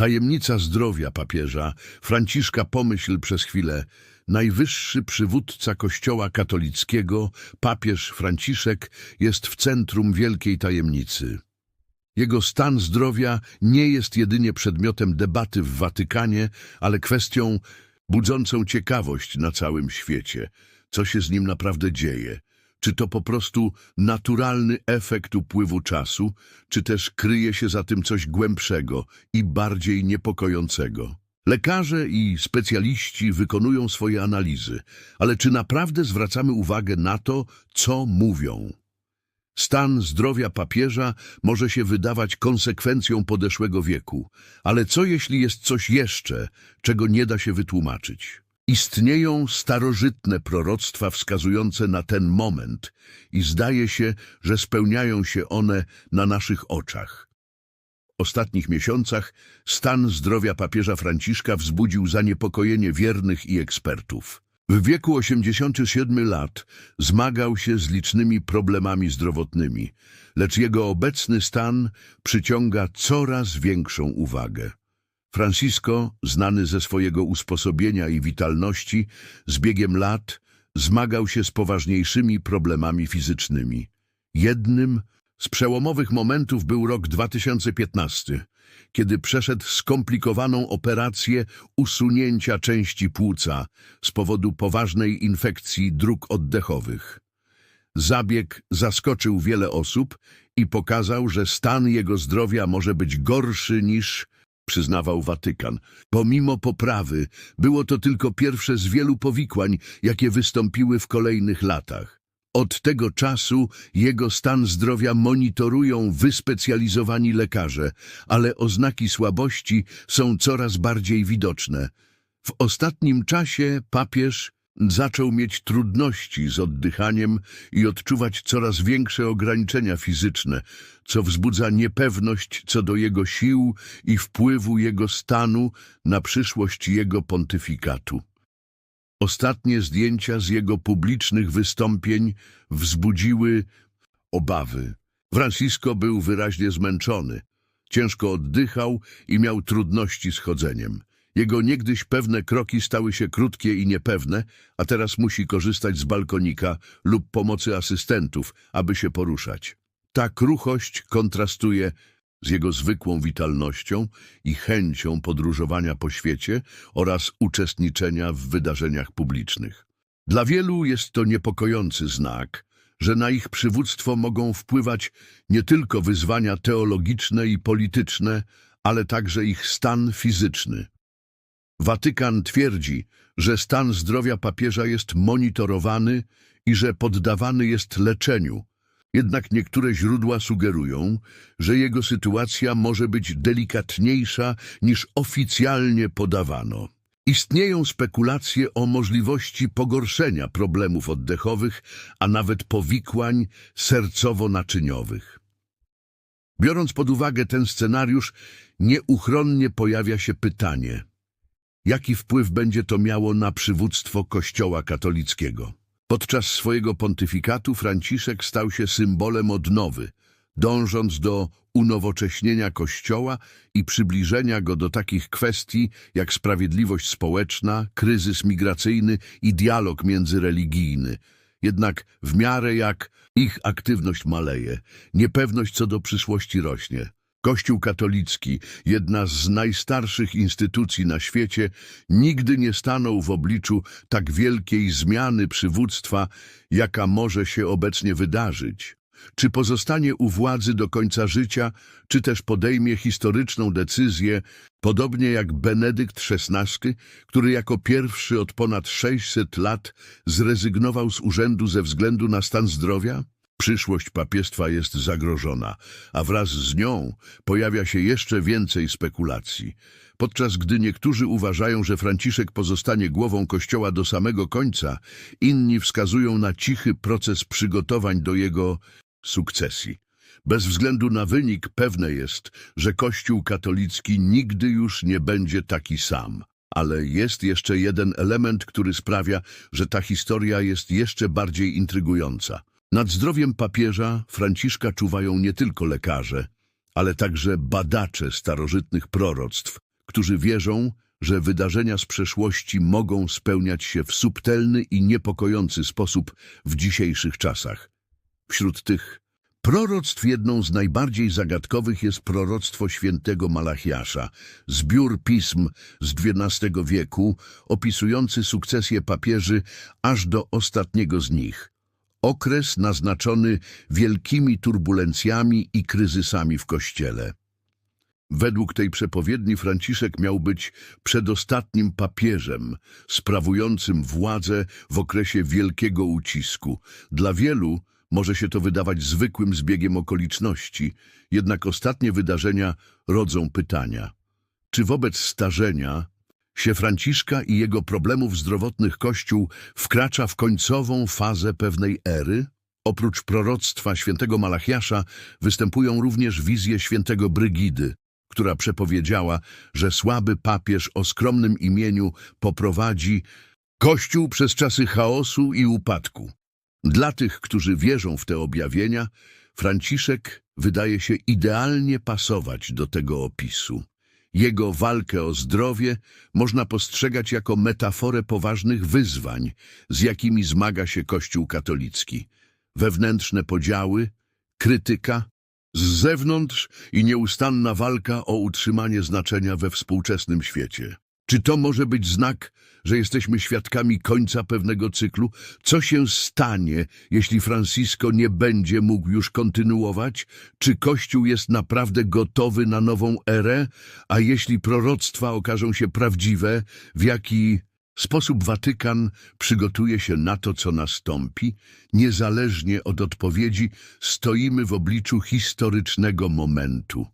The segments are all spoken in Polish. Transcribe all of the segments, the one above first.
Tajemnica zdrowia papieża, Franciszka pomyśl przez chwilę, najwyższy przywódca Kościoła katolickiego, papież Franciszek, jest w centrum wielkiej tajemnicy. Jego stan zdrowia nie jest jedynie przedmiotem debaty w Watykanie, ale kwestią budzącą ciekawość na całym świecie. Co się z nim naprawdę dzieje? Czy to po prostu naturalny efekt upływu czasu, czy też kryje się za tym coś głębszego i bardziej niepokojącego? Lekarze i specjaliści wykonują swoje analizy, ale czy naprawdę zwracamy uwagę na to, co mówią? Stan zdrowia papieża może się wydawać konsekwencją podeszłego wieku, ale co jeśli jest coś jeszcze, czego nie da się wytłumaczyć? Istnieją starożytne proroctwa wskazujące na ten moment i zdaje się, że spełniają się one na naszych oczach. W ostatnich miesiącach stan zdrowia papieża Franciszka wzbudził zaniepokojenie wiernych i ekspertów. W wieku 87 lat zmagał się z licznymi problemami zdrowotnymi, lecz jego obecny stan przyciąga coraz większą uwagę. Francisco, znany ze swojego usposobienia i witalności, z biegiem lat zmagał się z poważniejszymi problemami fizycznymi. Jednym z przełomowych momentów był rok 2015, kiedy przeszedł skomplikowaną operację usunięcia części płuca z powodu poważnej infekcji dróg oddechowych. Zabieg zaskoczył wiele osób i pokazał, że stan jego zdrowia może być gorszy niż przyznawał Watykan. Pomimo poprawy, było to tylko pierwsze z wielu powikłań, jakie wystąpiły w kolejnych latach. Od tego czasu jego stan zdrowia monitorują wyspecjalizowani lekarze, ale oznaki słabości są coraz bardziej widoczne. W ostatnim czasie papież zaczął mieć trudności z oddychaniem i odczuwać coraz większe ograniczenia fizyczne, co wzbudza niepewność co do jego sił i wpływu jego stanu na przyszłość jego pontyfikatu. Ostatnie zdjęcia z jego publicznych wystąpień wzbudziły obawy. Francisco był wyraźnie zmęczony, ciężko oddychał i miał trudności z chodzeniem. Jego niegdyś pewne kroki stały się krótkie i niepewne, a teraz musi korzystać z balkonika lub pomocy asystentów, aby się poruszać. Ta kruchość kontrastuje z jego zwykłą witalnością i chęcią podróżowania po świecie oraz uczestniczenia w wydarzeniach publicznych. Dla wielu jest to niepokojący znak, że na ich przywództwo mogą wpływać nie tylko wyzwania teologiczne i polityczne, ale także ich stan fizyczny. Watykan twierdzi, że stan zdrowia papieża jest monitorowany i że poddawany jest leczeniu. Jednak niektóre źródła sugerują, że jego sytuacja może być delikatniejsza niż oficjalnie podawano. Istnieją spekulacje o możliwości pogorszenia problemów oddechowych, a nawet powikłań sercowo-naczyniowych. Biorąc pod uwagę ten scenariusz, nieuchronnie pojawia się pytanie – Jaki wpływ będzie to miało na przywództwo Kościoła katolickiego? Podczas swojego pontyfikatu Franciszek stał się symbolem odnowy, dążąc do unowocześnienia Kościoła i przybliżenia go do takich kwestii jak sprawiedliwość społeczna, kryzys migracyjny i dialog międzyreligijny. Jednak w miarę jak ich aktywność maleje, niepewność co do przyszłości rośnie. Kościół katolicki, jedna z najstarszych instytucji na świecie, nigdy nie stanął w obliczu tak wielkiej zmiany przywództwa, jaka może się obecnie wydarzyć. Czy pozostanie u władzy do końca życia, czy też podejmie historyczną decyzję, podobnie jak Benedykt XVI, który jako pierwszy od ponad 600 lat zrezygnował z urzędu ze względu na stan zdrowia? Przyszłość papiestwa jest zagrożona, a wraz z nią pojawia się jeszcze więcej spekulacji. Podczas gdy niektórzy uważają, że Franciszek pozostanie głową Kościoła do samego końca, inni wskazują na cichy proces przygotowań do jego sukcesji. Bez względu na wynik pewne jest, że Kościół katolicki nigdy już nie będzie taki sam. Ale jest jeszcze jeden element, który sprawia, że ta historia jest jeszcze bardziej intrygująca. Nad zdrowiem papieża Franciszka czuwają nie tylko lekarze, ale także badacze starożytnych proroctw, którzy wierzą, że wydarzenia z przeszłości mogą spełniać się w subtelny i niepokojący sposób w dzisiejszych czasach. Wśród tych proroctw jedną z najbardziej zagadkowych jest proroctwo świętego Malachiasza, zbiór pism z XII wieku opisujący sukcesję papieży aż do ostatniego z nich. Okres naznaczony wielkimi turbulencjami i kryzysami w Kościele. Według tej przepowiedni Franciszek miał być przedostatnim papieżem, sprawującym władzę w okresie wielkiego ucisku. Dla wielu może się to wydawać zwykłym zbiegiem okoliczności, jednak ostatnie wydarzenia rodzą pytania. Czy wobec starzenia się Franciszka i jego problemów zdrowotnych Kościół wkracza w końcową fazę pewnej ery? Oprócz proroctwa świętego Malachiasza występują również wizje świętego Brygidy, która przepowiedziała, że słaby papież o skromnym imieniu poprowadzi Kościół przez czasy chaosu i upadku. Dla tych, którzy wierzą w te objawienia, Franciszek wydaje się idealnie pasować do tego opisu. Jego walkę o zdrowie można postrzegać jako metaforę poważnych wyzwań, z jakimi zmaga się Kościół katolicki. Wewnętrzne podziały, krytyka, z zewnątrz i nieustanna walka o utrzymanie znaczenia we współczesnym świecie. Czy to może być znak, że jesteśmy świadkami końca pewnego cyklu? Co się stanie, jeśli Francisco nie będzie mógł już kontynuować? Czy Kościół jest naprawdę gotowy na nową erę? A jeśli proroctwa okażą się prawdziwe, w jaki sposób Watykan przygotuje się na to, co nastąpi? Niezależnie od odpowiedzi, stoimy w obliczu historycznego momentu.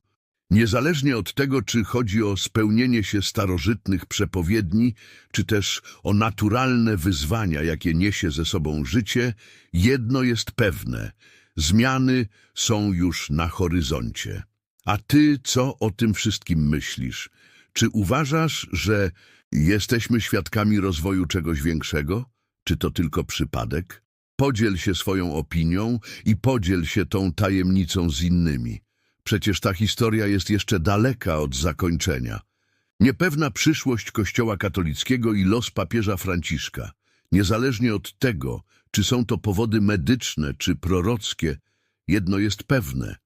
Niezależnie od tego, czy chodzi o spełnienie się starożytnych przepowiedni, czy też o naturalne wyzwania, jakie niesie ze sobą życie, jedno jest pewne – zmiany są już na horyzoncie. A ty co o tym wszystkim myślisz? Czy uważasz, że jesteśmy świadkami rozwoju czegoś większego? Czy to tylko przypadek? Podziel się swoją opinią i podziel się tą tajemnicą z innymi. Przecież ta historia jest jeszcze daleka od zakończenia. Niepewna przyszłość Kościoła katolickiego i los papieża Franciszka, niezależnie od tego, czy są to powody medyczne czy prorockie, jedno jest pewne.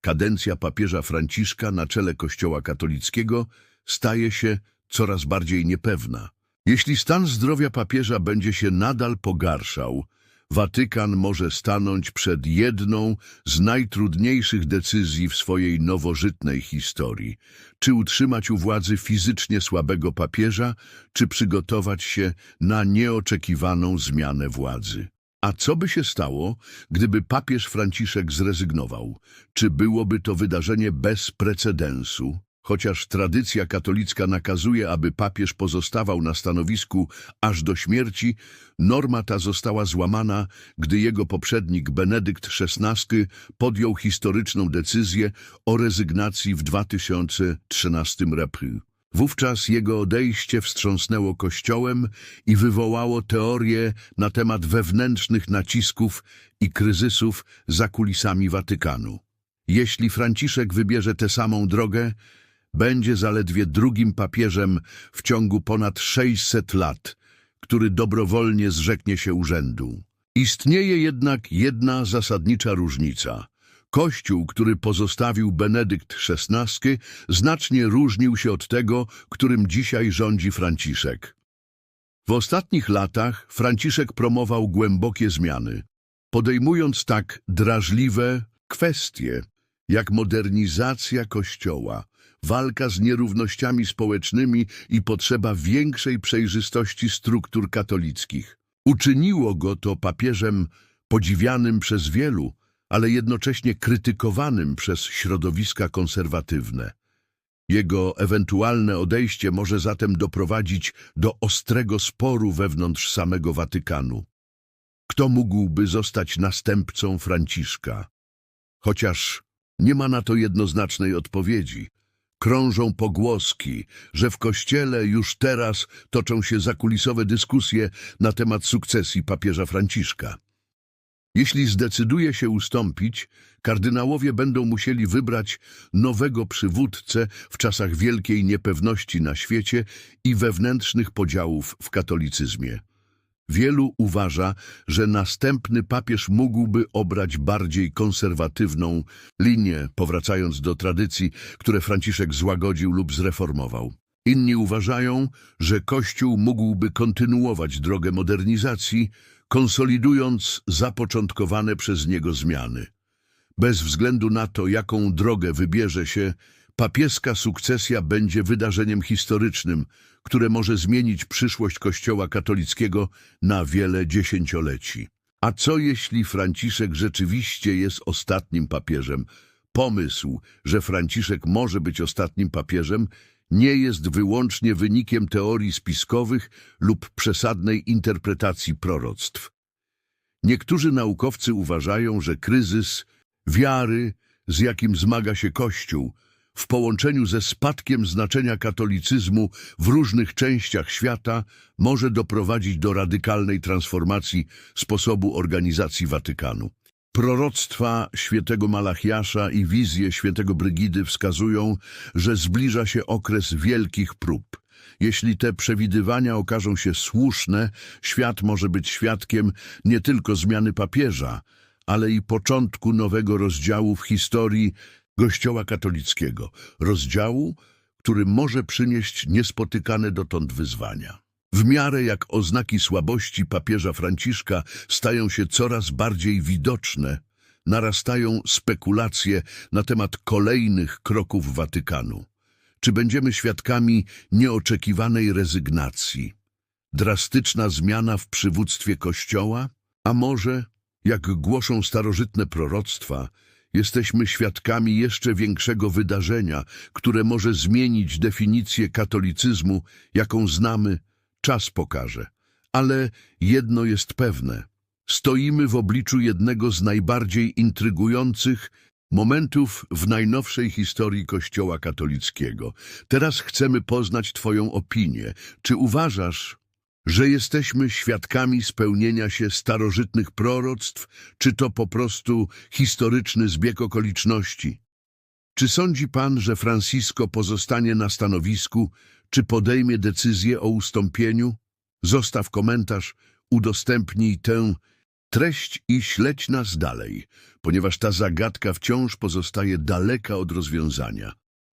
Kadencja papieża Franciszka na czele Kościoła katolickiego staje się coraz bardziej niepewna. Jeśli stan zdrowia papieża będzie się nadal pogarszał, Watykan może stanąć przed jedną z najtrudniejszych decyzji w swojej nowożytnej historii. Czy utrzymać u władzy fizycznie słabego papieża, czy przygotować się na nieoczekiwaną zmianę władzy. A co by się stało, gdyby papież Franciszek zrezygnował? Czy byłoby to wydarzenie bez precedensu? Chociaż tradycja katolicka nakazuje, aby papież pozostawał na stanowisku aż do śmierci, norma ta została złamana, gdy jego poprzednik Benedykt XVI podjął historyczną decyzję o rezygnacji w 2013 roku. Wówczas jego odejście wstrząsnęło Kościołem i wywołało teorie na temat wewnętrznych nacisków i kryzysów za kulisami Watykanu. Jeśli Franciszek wybierze tę samą drogę, będzie zaledwie drugim papieżem w ciągu ponad 600 lat, który dobrowolnie zrzeknie się urzędu. Istnieje jednak jedna zasadnicza różnica. Kościół, który pozostawił Benedykt XVI, znacznie różnił się od tego, którym dzisiaj rządzi Franciszek. W ostatnich latach Franciszek promował głębokie zmiany, podejmując tak drażliwe kwestie jak modernizacja Kościoła, walka z nierównościami społecznymi i potrzeba większej przejrzystości struktur katolickich. Uczyniło go to papieżem podziwianym przez wielu, ale jednocześnie krytykowanym przez środowiska konserwatywne. Jego ewentualne odejście może zatem doprowadzić do ostrego sporu wewnątrz samego Watykanu. Kto mógłby zostać następcą Franciszka? Chociaż nie ma na to jednoznacznej odpowiedzi. Krążą pogłoski, że w Kościele już teraz toczą się zakulisowe dyskusje na temat sukcesji papieża Franciszka. Jeśli zdecyduje się ustąpić, kardynałowie będą musieli wybrać nowego przywódcę w czasach wielkiej niepewności na świecie i wewnętrznych podziałów w katolicyzmie. Wielu uważa, że następny papież mógłby obrać bardziej konserwatywną linię, powracając do tradycji, które Franciszek złagodził lub zreformował. Inni uważają, że Kościół mógłby kontynuować drogę modernizacji, konsolidując zapoczątkowane przez niego zmiany. Bez względu na to, jaką drogę wybierze się, papieska sukcesja będzie wydarzeniem historycznym, które może zmienić przyszłość Kościoła katolickiego na wiele dziesięcioleci. A co jeśli Franciszek rzeczywiście jest ostatnim papieżem? Pomysł, że Franciszek może być ostatnim papieżem, nie jest wyłącznie wynikiem teorii spiskowych lub przesadnej interpretacji proroctw. Niektórzy naukowcy uważają, że kryzys wiary, z jakim zmaga się Kościół, w połączeniu ze spadkiem znaczenia katolicyzmu w różnych częściach świata może doprowadzić do radykalnej transformacji sposobu organizacji Watykanu. Proroctwa świętego Malachiasza i wizje świętego Brygidy wskazują, że zbliża się okres wielkich prób. Jeśli te przewidywania okażą się słuszne, świat może być świadkiem nie tylko zmiany papieża, ale i początku nowego rozdziału w historii Kościoła katolickiego. Rozdziału, który może przynieść niespotykane dotąd wyzwania. W miarę jak oznaki słabości papieża Franciszka stają się coraz bardziej widoczne, narastają spekulacje na temat kolejnych kroków Watykanu. Czy będziemy świadkami nieoczekiwanej rezygnacji? Drastyczna zmiana w przywództwie Kościoła? A może, jak głoszą starożytne proroctwa, jesteśmy świadkami jeszcze większego wydarzenia, które może zmienić definicję katolicyzmu, jaką znamy, czas pokaże. Ale jedno jest pewne. Stoimy w obliczu jednego z najbardziej intrygujących momentów w najnowszej historii Kościoła katolickiego. Teraz chcemy poznać Twoją opinię. Czy uważasz, że jesteśmy świadkami spełnienia się starożytnych proroctw, czy to po prostu historyczny zbieg okoliczności? Czy sądzi Pan, że Francisco pozostanie na stanowisku, czy podejmie decyzję o ustąpieniu? Zostaw komentarz, udostępnij tę treść i śledź nas dalej, ponieważ ta zagadka wciąż pozostaje daleka od rozwiązania.